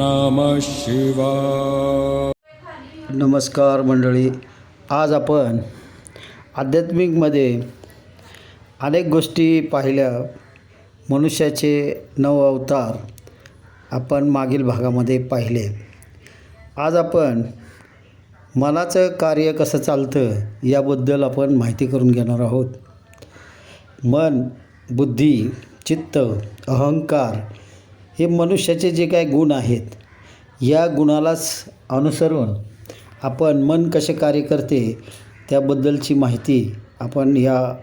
नमः शिवा नमस्कार मंडळी. आज आपण आध्यात्मिकमध्ये अनेक गोष्टी पाहिल्या. मनुष्याचे नव अवतार आपण मागील भागामध्ये पाहिले. आज आपण मनाचं कार्य कसं चालतं याबद्दल आपण माहिती करून घेणार आहोत. मन बुद्धी चित्त अहंकार हे मनुष्याचे जे काही गुण आहेत या गुणालाच अनुसरून आपण मन कसे कार्य करते त्याबद्दलची माहिती आपण या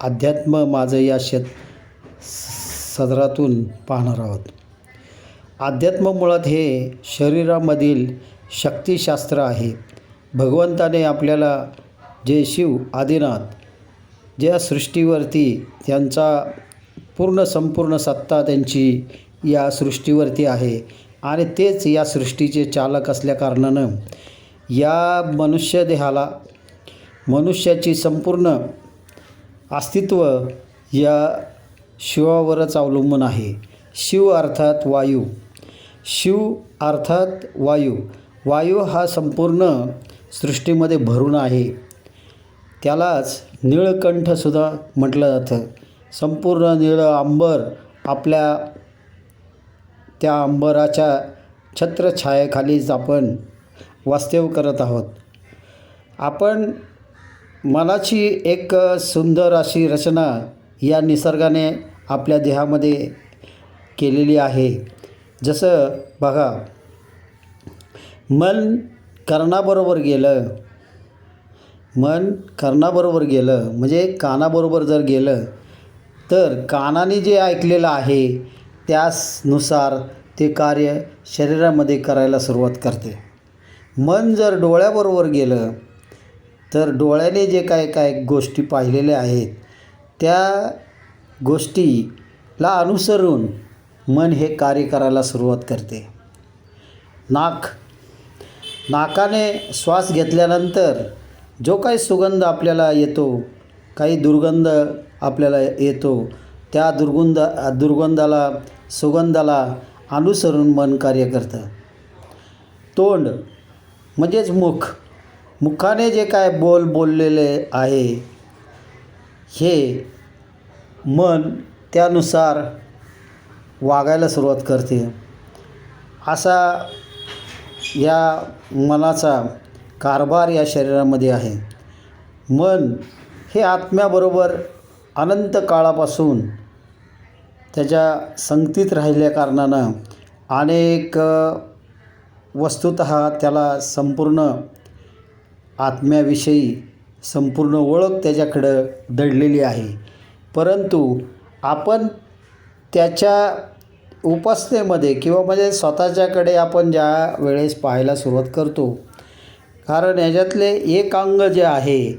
अध्यात्म माझं या शेत सदरातून पाहणार आहोत. अध्यात्म मुळात हे शरीरामधील शक्तिशास्त्र आहे. भगवंताने आपल्याला जे शिव आदिनाथ ज्या सृष्टीवरती त्यांचा पूर्ण संपूर्ण सत्ता त्यांची या सृष्टीवरती आहे. आणि तेच या सृष्टीचे चालक असल्याकारणानं या मनुष्य देहाला मनुष्याची संपूर्ण अस्तित्व या शिवावरच अवलंबून आहे. शिव अर्थात वायू. शिव अर्थात वायू. वायू हा संपूर्ण सृष्टीमध्ये भरून आहे. त्यालाच निळकंठसुद्धा म्हटलं जातं. संपूर्ण निळं आंबर आपल्या त्या अंबराच्या छत्रछायेखालीच आपण वास्तव्य करत आहोत. आपण मनाची एक सुंदर अशी रचना या निसर्गाने आपल्या देहामध्ये केलेली आहे. जसं बघा मन कर्णाबरोबर गेलं मन कर्णाबरोबर गेलं म्हणजे कानाबरोबर जर गेलं तर कानाने जे ऐकलेलं आहे त्यानुसार ते कार्य शरीरामध्ये करायला सुरुवात करते. मन जर डोळ्याबरोबर गेलं तर डोळ्याने जे काय काय गोष्टी पाहिलेल्या आहेत त्या गोष्टीला अनुसरून मन हे कार्य करायला सुरुवात करते. नाक. नाकाने श्वास घेतल्यानंतर जो काही सुगंध आपल्याला येतो काही दुर्गंध आपल्याला येतो त्या दुर्गंध दुर्गंधाला सुगंधाला अनुसरून मन कार्य करतं. तोंड म्हणजेच मुख. मुखाने जे काय बोल बोललेले आहे हे मन त्यानुसार वागायला सुरुवात करते. असा या मनाचा कारभार या शरीरामध्ये आहे. मन हे आत्म्याबरोबर अनंत काळापासून त्याच्या संगतीत राहिल्या कारणानं अनेक वस्तुत त्याला संपूर्ण आत्म्याविषयी संपूर्ण ओळख त्याच्याकडं दडलेली आहे. परंतु आपण त्याच्या उपासनेमध्ये किंवा म्हणजे स्वतःच्याकडे आपण ज्या वेळेस पाहायला सुरुवात करतो कारण याच्यातले एक अंग जे आहे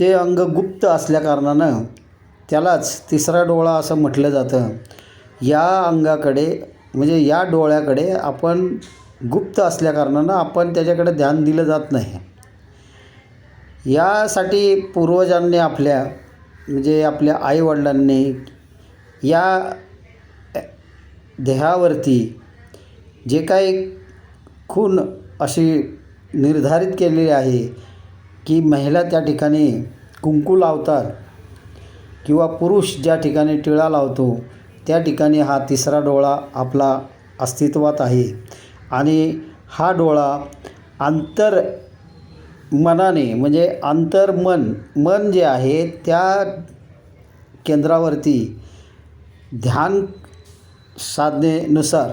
ते अंग गुप्त असल्याकारणानं त्यालाच तिसरा डोळा असं म्हटलं जातं. या अंगाकडे म्हणजे या डोळ्याकडे आपण गुप्त असल्याकारणानं आपण त्याच्याकडे ध्यान दिलं जात नाही. यासाठी पूर्वजांनी आपल्या म्हणजे आपल्या आईवडिलांनी या देहावरती जे काही खून अशी निर्धारित केलेली आहे की महिला त्या ठिकाणी कुंकू लावतात. किंवा पुरुष ज्या ठिकाणी टिळा लावतो त्या ठिकाणी हा तिसरा डोळा आपला अस्तित्वात आहे. आणि हा डोळा आंतर मनाने म्हणजे अंतर्मन मन जे आहे त्या केंद्रावरती ध्यान साधनेनुसार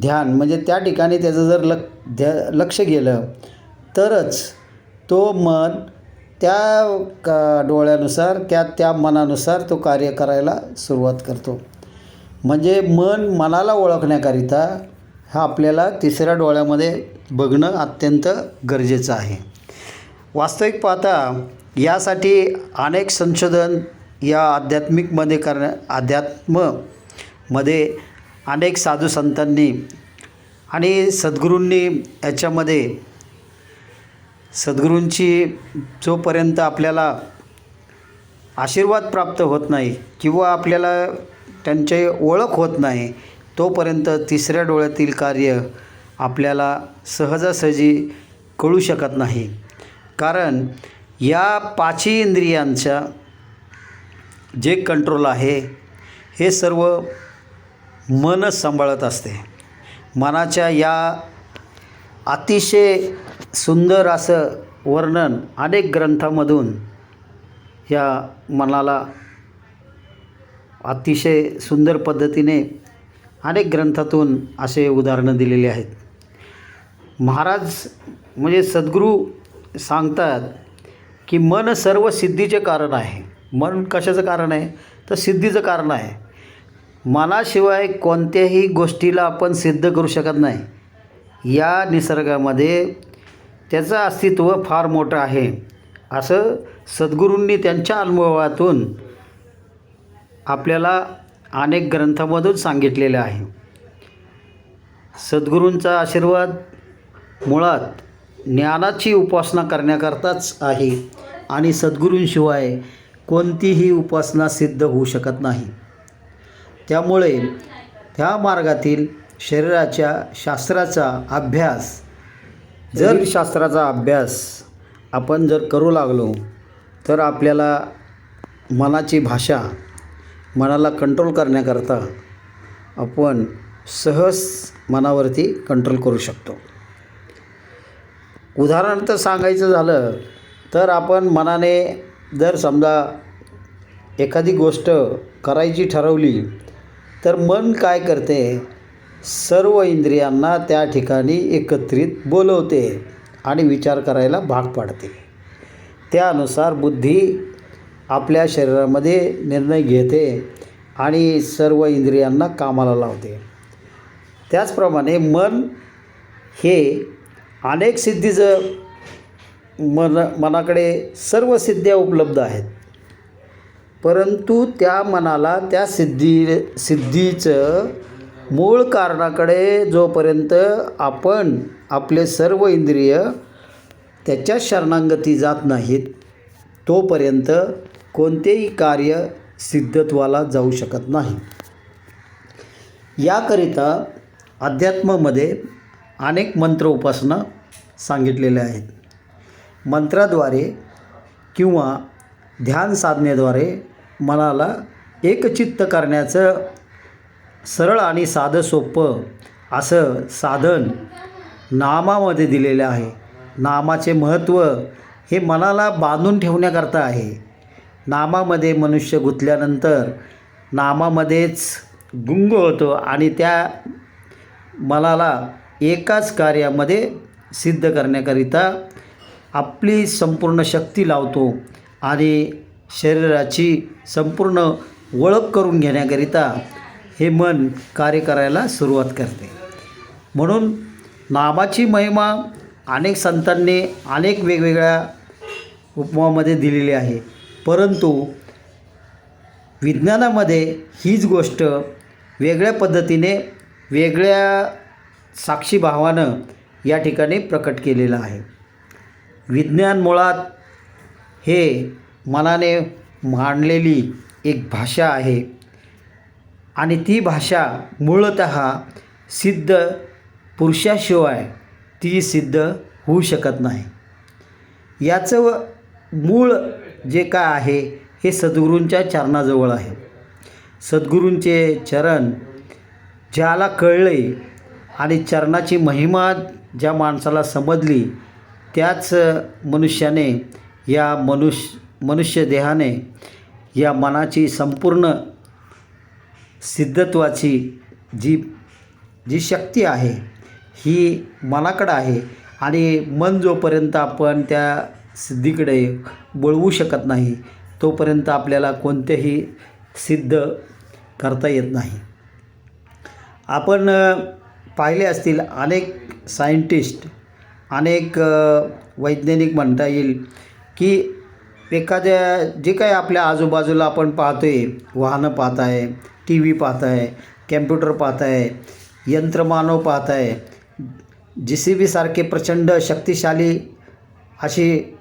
ध्यान म्हणजे त्या ठिकाणी त्याचं जर लक ध्या लक्ष गेलं तरच तो मन त्या का डोळ्यानुसार त्या त्या मनानुसार तो कार्य करायला सुरुवात करतो. म्हणजे मन मनाला ओळखण्याकरिता हा आपल्याला तिसऱ्या डोळ्यामध्ये बघणं अत्यंत गरजेचं आहे. वास्तविक पाहता यासाठी अनेक संशोधन या आध्यात्मिकमध्ये करण्या अध्यात्ममध्ये अनेक साधू संतांनी आणि सद्गुरूंनी याच्यामध्ये सद्गुरूंची जोपर्यंत आपल्याला आशीर्वाद प्राप्त होत नाही किंवा आपल्याला त्यांची ओळख होत नाही तोपर्यंत तिसऱ्या डोळ्यातील कार्य आपल्याला सहजासहजी कळू शकत नाही. कारण या पाचही इंद्रियांच्या जे कंट्रोल आहे हे सर्व मनच सांभाळत असते. मनाच्या या अतिशय सुंदर असं वर्णन अनेक ग्रंथामधून या मनाला अतिशय सुंदर पद्धतीने अनेक ग्रंथातून असे उदाहरणं दिलेली आहेत. महाराज म्हणजे सद्गुरू सांगतात की मन सर्व सिद्धीचे कारण आहे. मन कशाचं कारण आहे? तर सिद्धीचं कारण आहे. मनाशिवाय कोणत्याही गोष्टीला आपण सिद्ध करू शकत नाही. या निसर्गामध्ये त्याचं अस्तित्व फार मोठं आहे. असं सद्गुरूंनी त्यांच्या अनुभवातून आपल्याला अनेक ग्रंथामधून सांगितलेलं आहे. सद्गुरूंचा आशीर्वाद मुळात ज्ञानाची उपासना करण्याकरताच आहे आणि सद्गुरूंशिवाय कोणतीही उपासना सिद्ध होऊ शकत नाही. त्यामुळे त्या मार्गातील शरीराच्या शास्त्राचा अभ्यास जर शास्त्राचा अभ्यास आपण जर करू लागलो तर आपल्याला मनाची भाषा मनाला कंट्रोल करण्याकरता आपण सहज मनावरती कंट्रोल करू शकतो. उदाहरणार्थ सांगायचं झालं तर आपण मनाने जर समजा एखादी गोष्ट करायची ठरवली तर मन काय करते? सर्व इंद्रियांना त्या ठिकाणी एकत्रित बोलवते आणि विचार करायला भाग पाडते. त्यानुसार बुद्धी आपल्या शरीरामध्ये निर्णय घेते आणि सर्व इंद्रियांना कामाला लावते. त्याचप्रमाणे मन हे अनेक सिद्धीचं मन मनाकडे सर्व सिद्ध्या उपलब्ध आहेत. परंतु त्या मनाला त्या सिद्धी सिद्धीचं मूळ कारणाकडे जोपर्यंत आपण आपले सर्व इंद्रिय त्याच्या शरणांगती जात नाहीत तोपर्यंत कोणतेही कार्य सिद्धत्वाला जाऊ शकत नाही. याकरिता अध्यात्मामध्ये अनेक मंत्र उपासना सांगितलेल्या आहेत. मंत्राद्वारे किंवा ध्यान साधनेद्वारे मनाला एकचित्त करण्याचं सरळ आणि साधं सोपं असं साधन नामामध्ये दिलेलं आहे. नामाचे महत्त्व हे मनाला बांधून ठेवण्याकरता आहे. नामामध्ये मनुष्य गुंतल्यानंतर नामामध्येच गुंग होतो आणि त्या मनाला एकाच कार्यामध्ये सिद्ध करण्याकरिता आपली संपूर्ण शक्ती लावतो आणि शरीराची संपूर्ण ओळख करून घेण्याकरिता हे मन कार्य करायला सुरुवात करते. म्हणून नामाची महिमा अनेक संतांनी अनेक वेगवेगळ्या उपमामध्ये दिलेली आहे. परंतु विज्ञानामध्ये हीच गोष्ट वेगळ्या पद्धतीने वेगळ्या साक्षीभावानं या ठिकाणी प्रकट केलेलं आहे. विज्ञान मुळात हे मनाने मांडलेली एक भाषा आहे. आणि ती भाषा मूळत सिद्ध पुरुषाशिवाय ती सिद्ध होऊ शकत नाही. याचं मूळ जे काय आहे हे सद्गुरूंच्या चरणाजवळ आहे. सद्गुरूंचे चरण ज्याला कळले आणि चरणाची महिमा ज्या माणसाला समजली त्याच मनुष्याने या मनुष्य मनुष्य देहाने या मनाची संपूर्ण सिद्धत्वाची जी जी शक्ती आहे ही मनाकडं आहे आणि मन जोपर्यंत आपण त्या सिद्धीकडे वळवू शकत नाही तोपर्यंत आपल्याला कोणतेही सिद्ध करता येत नाही. आपण पाहिले असतील अनेक सायंटिस्ट अनेक वैज्ञानिक म्हणता येईल की एखाद्या जे काही आपल्या आजूबाजूला आपण पाहतो आहे वाहनं पाहत आहे टी व्ही पाहत आहे कॅम्प्युटर पाहत आहे यंत्रमानव पाहत आहे. जी सी बीसारखे प्रचंड शक्तिशाली अशी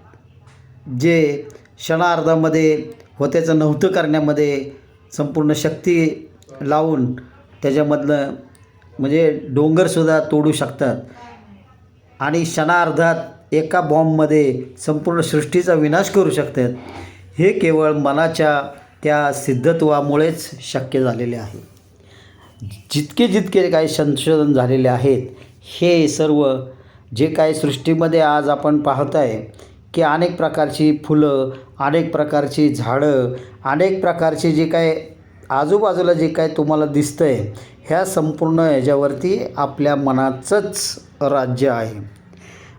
जे क्षणार्धामध्ये होत्याचं नव्हतं करण्यामध्ये संपूर्ण शक्ती लावून त्याच्यामधलं म्हणजे डोंगरसुद्धा तोडू शकतात. आणि क्षणार्धात एका बॉम्बमध्ये संपूर्ण सृष्टीचा विनाश करू शकतात. हे केवळ मनाच्या त्या सिद्धत्वामुळेच शक्य झालेले आहे. जितके जितके काही संशोधन झालेले आहेत हे सर्व जे काही सृष्टीमध्ये आज आपण पाहत आहे की अनेक प्रकारची फुलं अनेक प्रकारची झाडं अनेक प्रकारचे जे काय आजूबाजूला जे काय तुम्हाला दिसतं आहे ह्या संपूर्ण ह्याच्यावरती आपल्या मनाचंच राज्य आहे.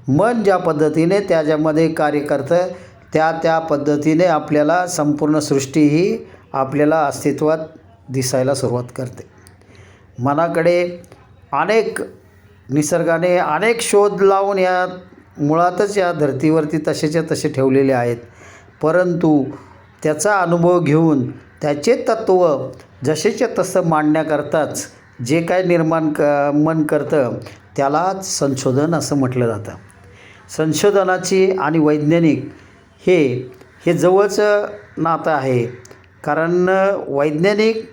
मन ज्या पद्धतीने त्याच्यामध्ये कार्य करतं त्या त्या पद्धतीने आपल्याला संपूर्ण सृष्टी ही आपल्याला अस्तित्वात दिसायला सुरुवात करते. मनाकडे अनेक निसर्गाने अनेक शोध लावून या मुळातच या धर्तीवरती तसेच्या तसे ठेवलेले आहेत. परंतु त्याचा अनुभव घेऊन त्याचे तत्त्व जसेच्या तसं मांडण्याकरताच जे काय निर्माण क मन करतं त्यालाच संशोधन असं म्हटलं जातं. संशोधनाची आणि वैज्ञानिक हे हे जवळचं नातं आहे. कारण वैज्ञानिक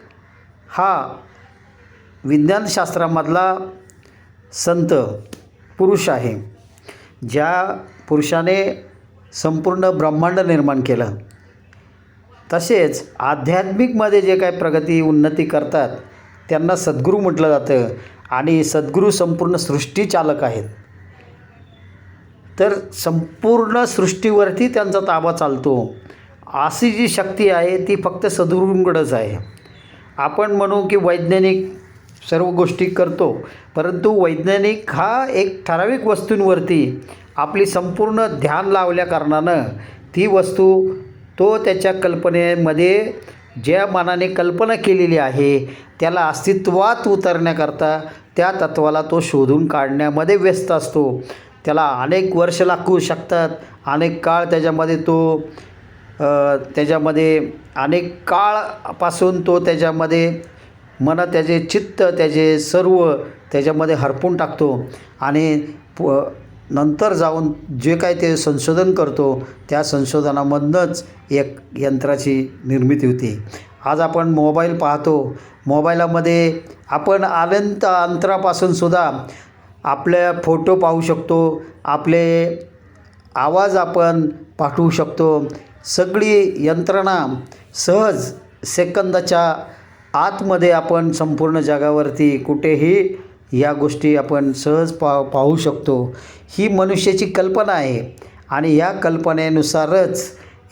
हा विज्ञानशास्त्रामधला संत पुरुष आहे. ज्या पुरुषाने संपूर्ण ब्रह्मांड निर्माण केलं. तसेच आध्यात्मिकमध्ये जे काही प्रगती उन्नती करतात त्यांना सद्गुरू म्हटलं जातं. आणि सद्गुरू संपूर्ण सृष्टीचालक आहेत. तर संपूर्ण सृष्टीवरती त्यांचा ताबा चालतो. अशी जी शक्ती आहे ती फक्त सद्गुरूंकडेच आहे. आपण म्हणू की वैज्ञानिक सर्व गोष्टी करतो परंतु वैज्ञानिक हा एक ठराविक वस्तूंवरती आपली संपूर्ण ध्यान लावल्या कारणानं ती वस्तू तो त्याच्या कल्पनेमध्ये ज्या मनाने कल्पना केलेली आहे त्याला अस्तित्वात उतरण्याकरता त्या तत्वाला तो शोधून काढण्यामध्ये व्यस्त असतो. त्याला अनेक वर्ष लागू शकतात. अनेक काळ त्याच्यामध्ये तो त्याच्यामध्ये अनेक काळपासून तो त्याच्यामध्ये मन त्याचे चित्त त्याचे सर्व त्याच्यामध्ये हरपून टाकतो. आणि प नंतर जाऊन जे काय ते संशोधन करतो त्या संशोधनामधनंच एक यंत्राची निर्मिती होते. आज आपण मोबाईल पाहतो. मोबाईलामध्ये आपण अनंत अंतरापासून सुद्धा आपल्या फोटो पाहू शकतो आपले आवाज आपण पाठवू शकतो. सगळी यंत्रणा सहज सेकंदाच्या आतमध्ये आपण संपूर्ण जगावरती कुठेही या गोष्टी आपण सहज पा पाहू शकतो. ही मनुष्याची कल्पना आहे आणि या कल्पनेनुसारच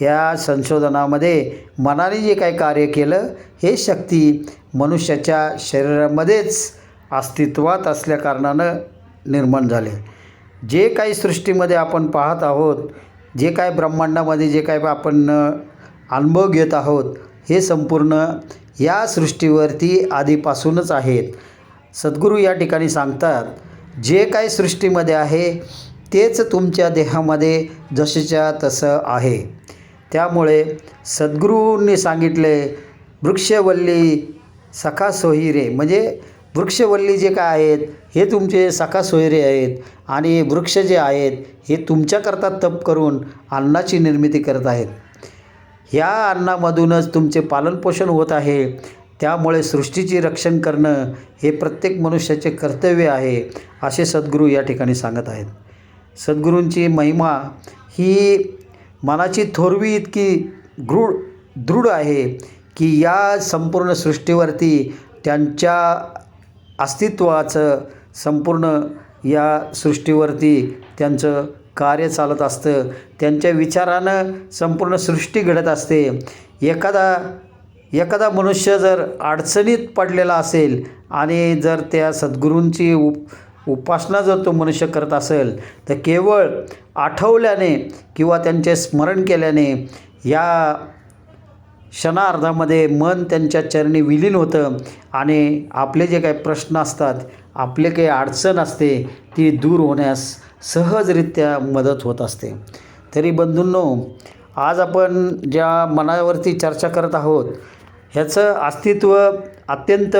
या संशोधनामध्ये मनाने जे काही कार्य केलं हे शक्ती मनुष्याच्या शरीरामध्येच अस्तित्वात असल्याकारणानं निर्माण झाले. जे काही सृष्टीमध्ये आपण पाहत आहोत जे काय ब्रह्मांडामध्ये जे काय आपण अनुभव घेत आहोत हे संपूर्ण या सृष्टीवरती आधीपासूनच आहेत. सद्गुरू या ठिकाणी सांगतात जे काही सृष्टीमध्ये आहे तेच तुमच्या देहामध्ये जसेच्या तसं आहे. त्यामुळे सद्गुरूंनी सांगितले वृक्षवल्ली सखा सोहिरे म्हणजे वृक्षवल्ली जे काय आहेत हे तुमचे सखा सोयरे आहेत आणि वृक्ष जे आहेत हे तुमच्याकरता तप करून अन्नाची निर्मिती करत आहेत. ह्या अन्नामधूनच तुमचे पालनपोषण होत आहे. त्यामुळे सृष्टीचे रक्षण करणं हे प्रत्येक मनुष्याचे कर्तव्य आहे असे सद्गुरू या ठिकाणी सांगत आहेत. सद्गुरूंची महिमा ही मनाची थोरवी इतकी गृढ दृढ आहे की या संपूर्ण सृष्टीवरती त्यांच्या अस्तित्वाचं संपूर्ण या सृष्टीवरती त्यांचं कार्य चालत असतं. त्यांच्या विचारानं संपूर्ण सृष्टी घडत असते. एखादा एखादा मनुष्य जर अडचणीत पडलेला असेल आणि जर त्या सद्गुरूंची उप उपासना जर तो मनुष्य करत असेल तर केवळ आठवल्याने किंवा त्यांचे स्मरण केल्याने या क्षणार्धामध्ये मन त्यांच्या चरणी विलीन होतं आणि आपले जे काही प्रश्न असतात आपले काही अडचण असते ती दूर होण्यास सहजरित्या मदत होत असते. तरी बंधूंनो आज आपण ज्या मनावरती चर्चा करत आहोत ह्याचं अस्तित्व अत्यंत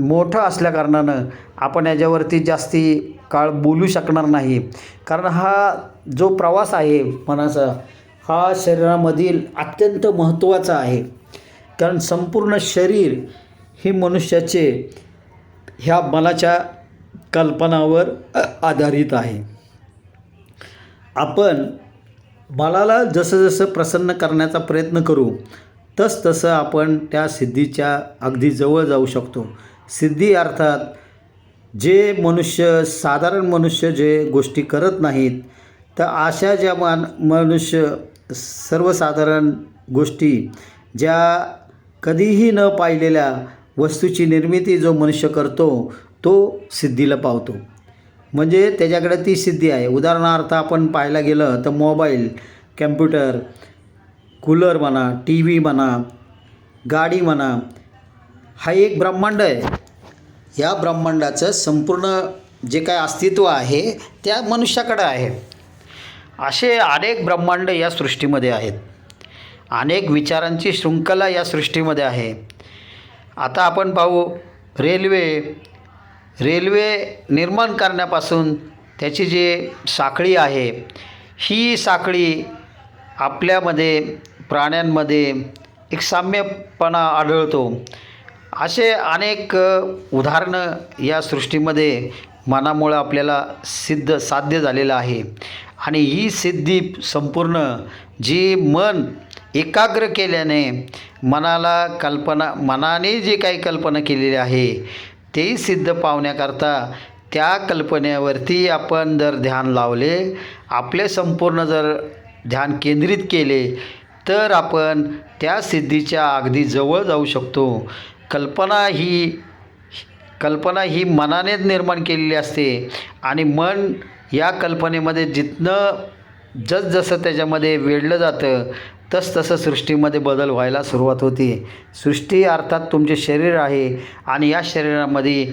मोठं असल्याकारणानं आपण याच्यावरती जास्ती काळ बोलू शकणार नाही. कारण हा जो प्रवास आहे मनाचा हा शरीरामधील अत्यंत महत्त्वाचा आहे. कारण संपूर्ण शरीर हे मनुष्याचे ह्या मनाच्या कल्पनावर आधारित आहे. आपण मनाला जसं जसं प्रसन्न करण्याचा प्रयत्न करू तसतसं आपण त्या सिद्धीच्या अगदी जवळ जाऊ शकतो. सिद्धी अर्थात जे मनुष्य साधारण मनुष्य जे गोष्टी करत नाहीत तर अशा ज्या मान मनुष्य सर्वसाधारण गोष्टी ज्या कधीही न पाहिलेल्या वस्तूची निर्मिती जो मनुष्य करतो तो सिद्धीला पावतो. म्हणजे त्याच्याकडे ती सिद्धी आहे. उदाहरणार्थ आपण पाहायला गेलं तर मोबाईल कॅम्प्युटर कूलर म्हणा टी व्ही म्हणा गाडी म्हणा हा एक ब्रह्मांड आहे. या ब्रह्मांडाचं संपूर्ण जे काय अस्तित्व आहे त्या मनुष्याकडं आहे. असे अनेक ब्रह्मांड या सृष्टीमध्ये आहेत. अनेक विचारांची शृंखला या सृष्टीमध्ये आहे. आता आपण पाहू रेल्वे रेल्वे निर्माण करण्यापासून त्याची जी साखळी आहे ही साखळी आपल्यामध्ये प्राण्यांमध्ये एक साम्यपणा आढळतो. असे अनेक उदाहरणं या सृष्टीमध्ये मनामुळं आपल्याला सिद्ध साध्य झालेलं आहे. आणि ही सिद्धी संपूर्ण जी मन एकाग्र केल्याने मनाला कल्पना मनाने जी काही कल्पना केलेली आहे तेही सिद्ध पावण्याकरता त्या कल्पनेवरती आपण जर ध्यान लावले आपले संपूर्ण जर ध्यान केंद्रित केले तर आपण त्या सिद्धीच्या अगदी जवळ जाऊ शकतो. कल्पना ही कल्पना ही मनानेच निर्माण केलेली असते आणि मन या कल्पनेमध्ये जिथनं जसजसं त्याच्यामध्ये वेढलं जातं तसतसं सृष्टीमध्ये बदल व्हायला सुरुवात होते. सृष्टी अर्थात तुमचे शरीर आहे आणि या शरीरामध्ये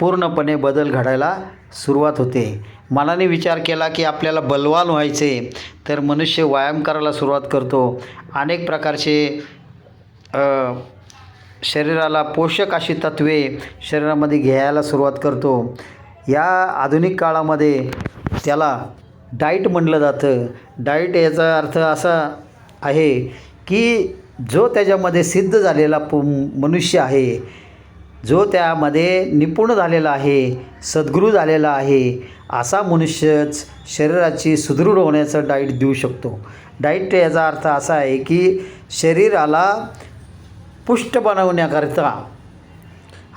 पूर्णपणे बदल घडायला सुरुवात होते. मनाने विचार केला की आपल्याला बलवान व्हायचे तर मनुष्य व्यायाम करायला सुरुवात करतो. अनेक प्रकारचे शरीराला पोषक अशी तत्वे शरीरामध्ये घ्यायला सुरुवात करतो. या आधुनिक काळामध्ये त्याला डाईट म्हटलं जातं. डाईट याचा अर्थ असा आहे की जो त्याच्यामध्ये सिद्ध झालेला पु मनुष्य आहे जो त्यामध्ये निपुण झालेला आहे सद्गुरू झालेला आहे असा मनुष्यच शरीराची सुदृढ होण्याचं डाईट देऊ शकतो. डाईट याचा अर्थ असा आहे की शरीराला पुष्ट बनवण्याकरता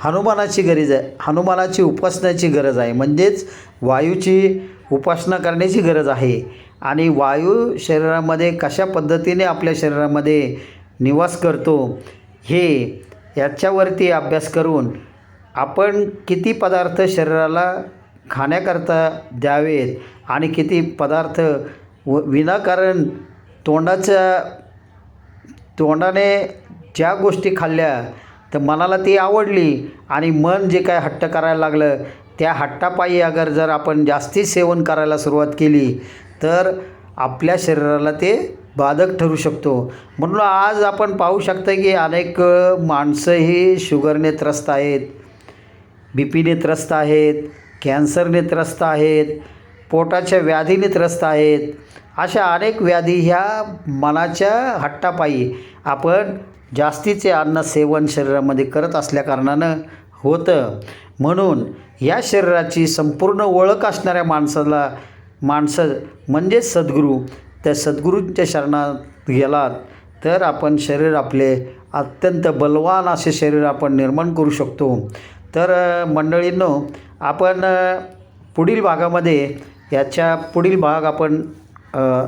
हनुमानाची गरज आहे. हनुमानाची उपासनाची गरज आहे. म्हणजेच वायूची उपासना करण्याची गरज आहे. आणि वायू शरीरामध्ये कशा पद्धतीने आपल्या शरीरामध्ये निवास करतो हे याच्यावरती अभ्यास करून आपण किती पदार्थ शरीराला खाण्याकरता द्यावेत आणि किती पदार्थ व विनाकारण तोंडाच्या तोंडाने ज्या गोष्टी खाल्ल्या तर मनाला ती आवडली आणि मन जे काय हट्ट करायला लागलं त्या हट्टापायी अगर जर आपण जास्ती सेवन करायला सुरुवात केली तर आपल्या शरीराला ते बाधक ठरू शकतो. म्हणून आज आपण पाहू शकता की अनेक माणसंही माणसं ही शुगरने त्रस्त आहेत बी पीने त्रस्त आहेत कॅन्सरने त्रस्त आहेत पोटाच्या व्याधीने त्रस्त आहेत. अशा अनेक व्याधी ह्या मनाच्या हट्टापायी आपण जास्तीचे अन्न सेवन शरीरामध्ये करत असल्याकारणानं होतं. म्हणून या शरीराची संपूर्ण ओळख असणाऱ्या माणसाला माणसं म्हणजेच सद्गुरू त्या सद्गुरूंच्या शरणात गेलात तर आपण शरीर आपले अत्यंत बलवान असे शरीर आपण निर्माण करू शकतो. तर मंडळींनो आपण पुढील भागामध्ये याच्या पुढील भाग आपण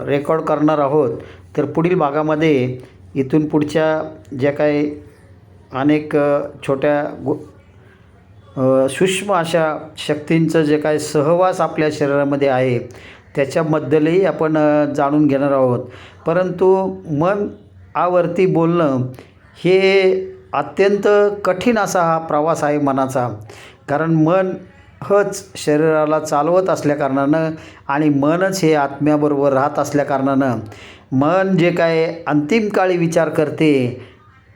रेकॉर्ड करणार आहोत. तर पुढील भागामध्ये इथून पुढच्या ज्या काही अनेक छोट्या गो सूक्ष्म अशा शक्तींचं जे काय सहवास आपल्या शरीरामध्ये आहे त्याच्याबद्दलही आपण जाणून घेणार आहोत. परंतु मन आवर्ती बोलणं हे अत्यंत कठीण असा हा प्रवास आहे मनाचा. कारण मन हच शरीराला चालवत असल्याकारणानं आणि मनच हे आत्म्याबरोबर राहत असल्याकारणानं मन जे काय अंतिम काळी विचार करते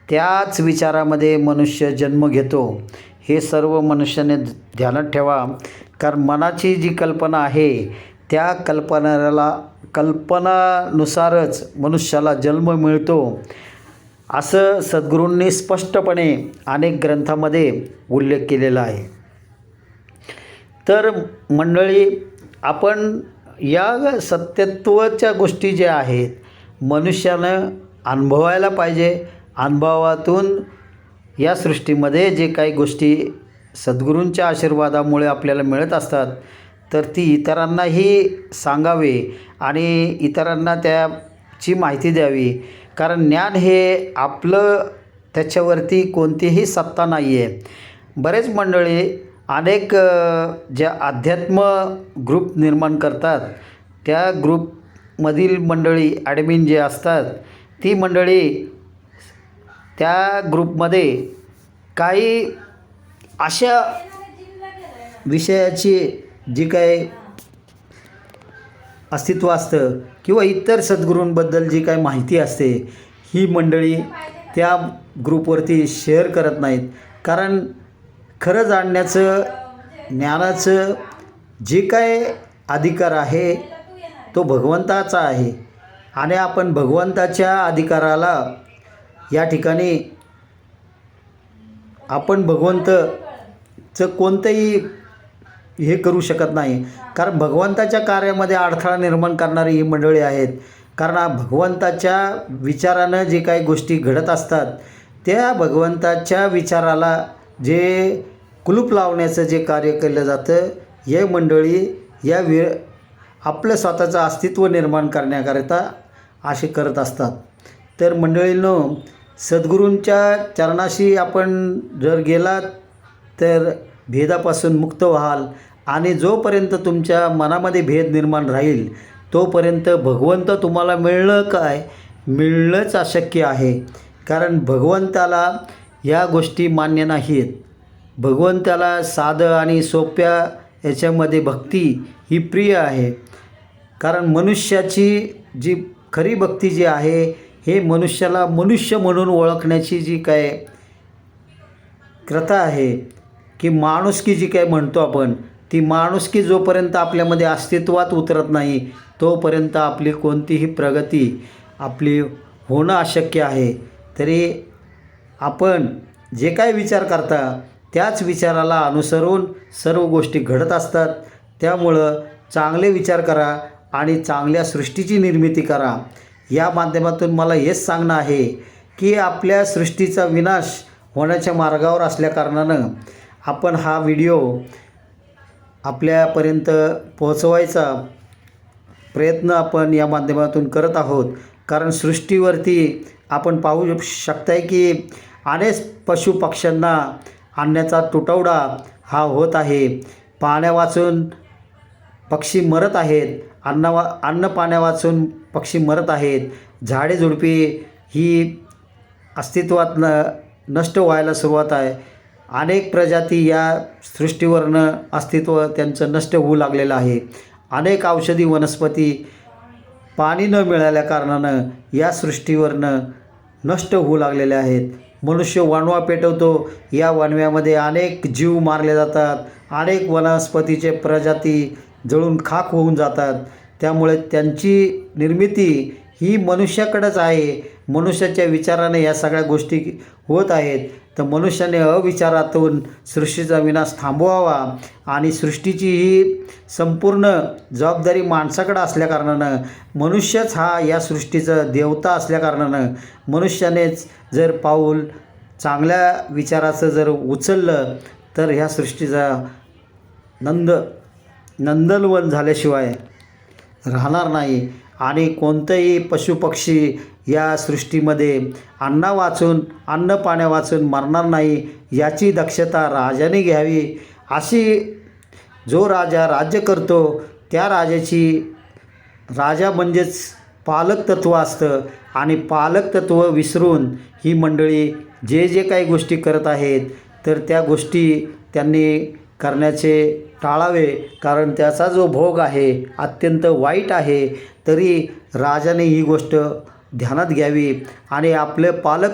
त्याच विचारामध्ये मनुष्य जन्म घेतो. हे सर्व मनुष्याने ध्यानात ठेवा. कारण मनाची जी कल्पना आहे त्या कल्पनाला कल्पनानुसारच मनुष्याला जन्म मिळतो. असं सद्गुरूंनी स्पष्टपणे अनेक ग्रंथामध्ये उल्लेख केलेला आहे. तर मंडळी आपण या सत्यत्वाच्या गोष्टी ज्या आहेत मनुष्यानं अनुभवायला पाहिजे. अनुभवातून या सृष्टीमध्ये जे काही गोष्टी सद्गुरूंच्या आशीर्वादामुळे आपल्याला मिळत असतात तर ती इतरांनाही सांगावे आणि इतरांना त्याची माहिती द्यावी. कारण ज्ञान हे आपलं त्याच्यावरती कोणतीही सत्ता नाही आहे बरेच मंडळी अनेक ज्या अध्यात्म ग्रुप निर्माण करतात त्या ग्रुपमधील मंडळी ॲडमिन जे असतात ती मंडळी त्या ग्रुपमध्ये काही अशा विषयाची जी काही अस्तित्व असतं किंवा इतर सद्गुरूंबद्दल जी काही माहिती असते ही मंडळी त्या ग्रुपवरती शेअर करत नाहीत. कारण खरं जाणण्याचं ज्ञानाचं जे काय अधिकार आहे तो भगवंताचा आहे. आणि आपण भगवंताच्या अधिकाराला या ठिकाणी आपण भगवंतचं कोणतंही हे करू शकत नाही. कारण भगवंताच्या कार्यामध्ये अडथळा निर्माण करणारी ही मंडळी आहेत. कारण भगवंताच्या विचारानं जे काही गोष्टी घडत असतात त्या भगवंताच्या विचाराला जे कुलूप लावण्याचं जे कार्य केलं जातं हे मंडळी या वि आपलं स्वतःचं अस्तित्व निर्माण करण्याकरिता असे करत असतात. तर मंडळींनो सद्गुरूंच्या चरणाशी आपण जर गेलात तर भेदापासून मुक्त व्हाल आणि जोपर्यंत तुमच्या मनामध्ये भेद निर्माण राहील तोपर्यंत भगवंत तुम्हाला मिळणं काय? मिळणंच अशक्य आहे. कारण भगवंताला या गोष्टी मान्य नाहीत भगवंताला साधं आणि सोप्या याच्यामध्ये भक्ती ही प्रिय आहे. कारण मनुष्याची जी खरी भक्ती जी आहे हे मनुष्याला मनुष्य म्हणून ओळखण्याची जी काय प्रथा आहे की माणुसकी जी काय म्हणतो आपण ती माणुसकी जोपर्यंत आपल्यामध्ये अस्तित्वात उतरत नाही तोपर्यंत आपली कोणतीही प्रगती आपली होणं अशक्य आहे. तरी आपण जे काय विचार करता त्याच विचाराला अनुसरून सर्व गोष्टी घडत असतात. त्यामुळं चांगले विचार करा आणि चांगल्या सृष्टीची निर्मिती करा. या माध्यमातून मला हेच सांगणं आहे की आपल्या सृष्टीचा विनाश होण्याच्या मार्गावर असल्याकारणानं आपण हा व्हिडिओ आपल्यापर्यंत पोहोचवायचा प्रयत्न आपण या माध्यमातून करत आहोत. कारण सृष्टीवरती आपण पाहू शकताय की अनेक पशुपक्ष्यांना आणण्याचा तुटवडा हा होत आहे. पाण्यावाचून पक्षी मरत आहेत. अन्नावा अन्न पाण्यावाचून पक्षी मरत आहेत. झाडे झुडपी ही अस्तित्वात न नष्ट व्हायला सुरुवात आहे. अनेक प्रजाती या सृष्टीवरनं अस्तित्व त्यांचं नष्ट होऊ लागलेलं आहे. अनेक औषधी वनस्पती पाणी न मिळाल्या कारणानं या सृष्टीवरनं नष्ट होऊ लागलेले आहेत. मनुष्य वणवा पेटवतो. या वणव्यामध्ये अनेक जीव मारले जातात. अनेक वनस्पतीचे प्रजाती जळून खाक होऊन जातात. त्यामुळे त्यांची निर्मिती ही मनुष्याकडंच आहे. मनुष्याच्या विचाराने या सगळ्या गोष्टी होत आहेत. तर मनुष्याने अविचारातून सृष्टीचा विनाश थांबवावा आणि सृष्टीची ही संपूर्ण जबाबदारी माणसाकडं असल्याकारणानं मनुष्यच हा या सृष्टीचा देवता असल्याकारणानं मनुष्यानेच जर पाऊल चांगल्या विचाराचं जर उचललं तर ह्या सृष्टीचा नंद नंदनवन झाल्याशिवाय राहणार नाही. आणि कोणतंही पशुपक्षी या सृष्टीमध्ये अन्न वाचून अन्न पाण्या वाचून मरणार नाही याची दक्षता राजाने घ्यावी. अशी जो राजा राज्य करतो त्या राजाची राजा म्हणजेच पालक तत्त्व असतं. आणि पालक तत्त्व विसरून ही मंडळी जे जे काही गोष्टी करत आहेत तर त्या गोष्टी त्यांनी करण्याचे टाळावे कारण त्याचा जो भोग आहे अत्यंत वाईट आहे तरी राजाने ही गोष्ट ध्यानात घ्यावी. आणि आपले पालक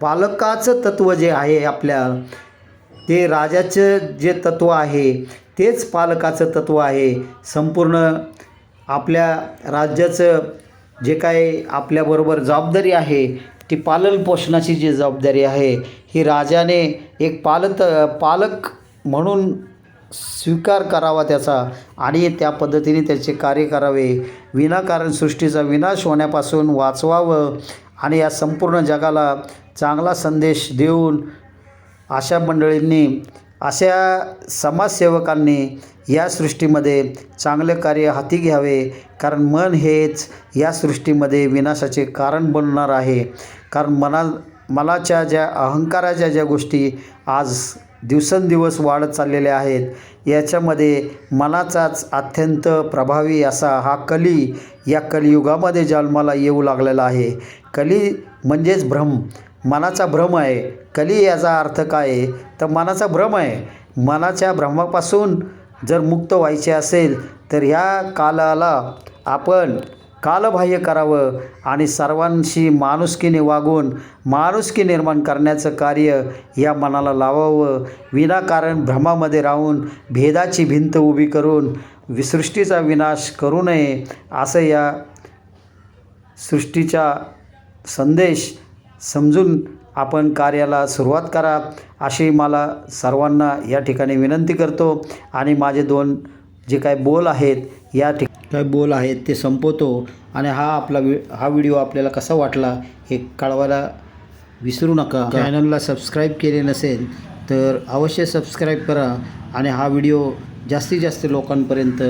पालकाचं तत्व जे आहे आपल्या ते राजाचं जे तत्व आहे तेच पालकाचं तत्व आहे. संपूर्ण आपल्या राज्याचं जे काय आपल्याबरोबर जबाबदारी आहे ती पालन पोषणाची जी जबाबदारी आहे ही राजाने एक पालत पालक म्हणून स्वीकार करावा त्याचा आणि त्या पद्धतीने त्याचे कार्य करावे. विनाकारण सृष्टीचा विनाश होण्यापासून वाचवावं आणि या संपूर्ण जगाला चांगला संदेश देऊन अशा मंडळींनी अशा समाजसेवकांनी या सृष्टीमध्ये चांगले कार्य हाती घ्यावे. कारण मन हेच या सृष्टीमध्ये विनाशाचे कारण बनणार आहे. कारण मना मनाच्या ज्या अहंकाराच्या ज्या गोष्टी आज दिवसेंदिवस वाढत चाललेले आहेत. याच्यामध्ये मनाचाच अत्यंत प्रभावी असा हा कली या कलियुगामध्ये जन्माला येऊ लागलेला आहे. कली म्हणजेच भ्रम. मनाचा भ्रम आहे. कली याचा अर्थ काय आहे? तर मनाचा भ्रम आहे. मनाच्या भ्रमापासून जर मुक्त व्हायचे असेल तर ह्या कालाला आपण कालबाह्य करावं आणि सर्वांशी माणुसकीने वागून माणुसकी निर्माण करण्याचं कार्य या मनाला लावावं. विनाकारण भ्रमामध्ये राहून भेदाची भिंत उभी करून विसृष्टीचा विनाश करू नये असं या सृष्टीचा संदेश समजून आपण कार्याला सुरुवात करा अशी मला सर्वांना या ठिकाणी विनंती करतो. आणि माझे दोन जे काय बोल आहेत या ठिक काय बोल आहेत ते संपवतो. आणि हा आपला वि हा व्हिडिओ आपल्याला कसा वाटला हे कळवायला विसरू नका. चॅनलला सबस्क्राईब केले नसेल तर अवश्य सबस्क्राईब करा. आणि हा व्हिडिओ जास्तीत जास्त लोकांपर्यंत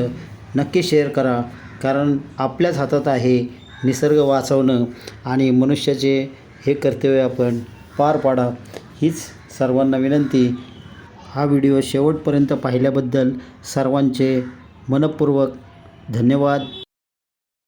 नक्की शेअर करा. कारण आपल्याच हातात आहे निसर्ग वाचवणं. आणि मनुष्याचे हे कर्तव्य आपण पार पाडा. हीच सर्वांना विनंती. हा व्हिडिओ शेवटपर्यंत पाहिल्याबद्दल सर्वांचे मनपूर्वक धन्यवाद.